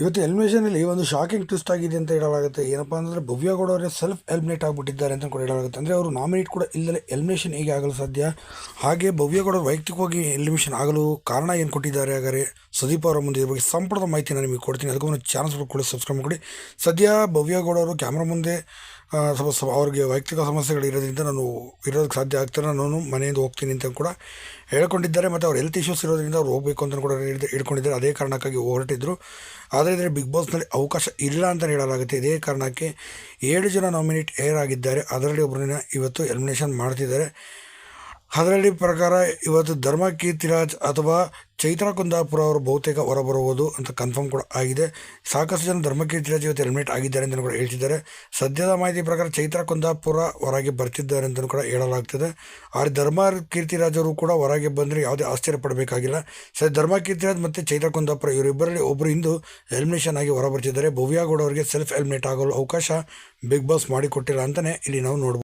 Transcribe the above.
ಇವತ್ತು ಎಲಿಮಿನೇಷನಲ್ಲಿ ಒಂದು shocking twist ಆಗಿದೆ ಅಂತ ಹೇಳಲಾಗುತ್ತೆ. ಏನಪ್ಪಾ ಭವ್ಯ ಗೌಡ ಅವರೇ ಸೆಲ್ಫ್ ಎಲಿಮಿನೇಟ್ ಆಗಿಬಿಟ್ಟಿದ್ದಾರೆ ಅಂತ ಕೂಡ ಹೇಳಲಾಗುತ್ತೆ. ಅಂದರೆ ಅವರು ನಾಮಿನೇಟ್ ಕೂಡ ಇಲ್ಲದೆ ಎಲಿಮಿನೇಷನ್ ಹೇಗೆ ಆಗಲು ಸಾಧ್ಯ? ಹಾಗೆ ಭವ್ಯ ಗೌಡ ವೈಯಕ್ತಿಕವಾಗಿ ಎಲಿಮಿನೇಷನ್ ಆಗಲು ಕಾರಣ ಏನು ಕೊಟ್ಟಿದ್ದಾರೆ ಹಾಗಾದ್ರೆ? ಸುದೀಪ್ ಅವರ ಮುಂದೆ ಬಗ್ಗೆ ಸಂಪೂರ್ಣ ಮಾಹಿತಿ ನಾನು ನಿಮಗೆ ಕೊಡ್ತೀನಿ. ಅದಕ್ಕೂ ಒಂದು ಚಾನಲ್ಸ್ ಕೂಡ ಸಬ್ಸ್ಕ್ರೈಬ್ ಮಾಡಿ. ಸದ್ಯ ಭವ್ಯಗೌಡ ಅವರು ಕ್ಯಾಮ್ರಾ ಮುಂದೆ ಸ್ವಲ್ಪ ಅವ್ರಿಗೆ ವೈಯಕ್ತಿಕ ಸಮಸ್ಯೆಗಳು ಇರೋದ್ರಿಂದ ನಾನು ಇರೋದಕ್ಕೆ ಸಾಧ್ಯ ಆಗ್ತಾನೆ. ನಾನು ಮನೆಯಿಂದ ಹೋಗ್ತೀನಿ ಅಂತ ಕೂಡ ಹೇಳ್ಕೊಂಡಿದ್ದಾರೆ. ಮತ್ತು ಅವ್ರ ಹೆಲ್ತ್ ಇಶ್ಯೂಸ್ ಇರೋದ್ರಿಂದ ಅವ್ರು ಹೋಗಬೇಕು ಅಂತ ಕೂಡ ಹಿಡ್ಕೊಂಡಿದ್ದಾರೆ ಅದೇ ಕಾರಣಕ್ಕಾಗಿ ಹೊರಟಿದ್ರು. ಆದರೆ ಇದರಲ್ಲಿ ಬಿಗ್ ಬಾಸ್ನಲ್ಲಿ ಅವಕಾಶ ಇಲ್ಲ ಅಂತ ಹೇಳಲಾಗುತ್ತೆ. ಇದೇ ಕಾರಣಕ್ಕೆ ಏಳು ಜನ ನಾಮಿನೇಟ್ ಏರ್ ಆಗಿದ್ದಾರೆ. ಅದರಲ್ಲಿ ಒಬ್ಬರನ್ನ ಇವತ್ತು ಎಲಿಮಿನೇಷನ್ ಮಾಡ್ತಿದ್ದಾರೆ. ಅದರಲ್ಲಿ ಪ್ರಕಾರ ಇವತ್ತು ಧರ್ಮ ಕೀರ್ತಿರಾಜ್ ಅಥವಾ ಚೈತ್ರ ಕುಂದಾಪುರ ಅವರು ಬಹುತೇಕ ಹೊರಬರುವುದು ಅಂತ ಕನ್ಫರ್ಮ್ ಕೂಡ ಆಗಿದೆ. ಸಾಕಷ್ಟು ಜನ ಧರ್ಮ ಕೀರ್ತಿರಾಜ್ ಇವತ್ತು ಎಲಿಮಿನೇಟ್ ಆಗಿದ್ದಾರೆ ಅಂತ ಕೂಡ ಹೇಳ್ತಿದ್ದಾರೆ. ಸದ್ಯದ ಮಾಹಿತಿ ಪ್ರಕಾರ ಚೈತ್ರ ಕುಂದಾಪುರ ಹೊರಗೆ ಬರ್ತಿದ್ದಾರೆ ಅಂತಲೂ ಕೂಡ ಹೇಳಲಾಗ್ತದೆ. ಆದರೆ ಧರ್ಮ ಕೀರ್ತಿರಾಜ್ ಕೂಡ ಹೊರಗೆ ಬಂದರೆ ಯಾವುದೇ ಆಶ್ಚರ್ಯ ಪಡಬೇಕಾಗಿಲ್ಲ. ಸರ್ ಧರ್ಮ ಕೀರ್ತಿರಾಜ್ ಮತ್ತು ಚೈತ್ರ ಕುಂದಾಪುರ ಇವರಿಬ್ಬರಲ್ಲಿ ಒಬ್ಬರು ಇಂದು ಎಲಿಮಿನೇಷನ್ ಆಗಿ ಹೊರಬರ್ತಿದ್ದಾರೆ. ಭವ್ಯಗೌಡ ಅವರಿಗೆ ಸೆಲ್ಫ್ ಎಲಿಮಿನೇಟ್ ಆಗಲು ಅವಕಾಶ ಬಿಗ್ ಬಾಸ್ ಮಾಡಿಕೊಟ್ಟಿಲ್ಲ ಅಂತಲೇ ಇಲ್ಲಿ ನಾವು ನೋಡ್ಬೋದು.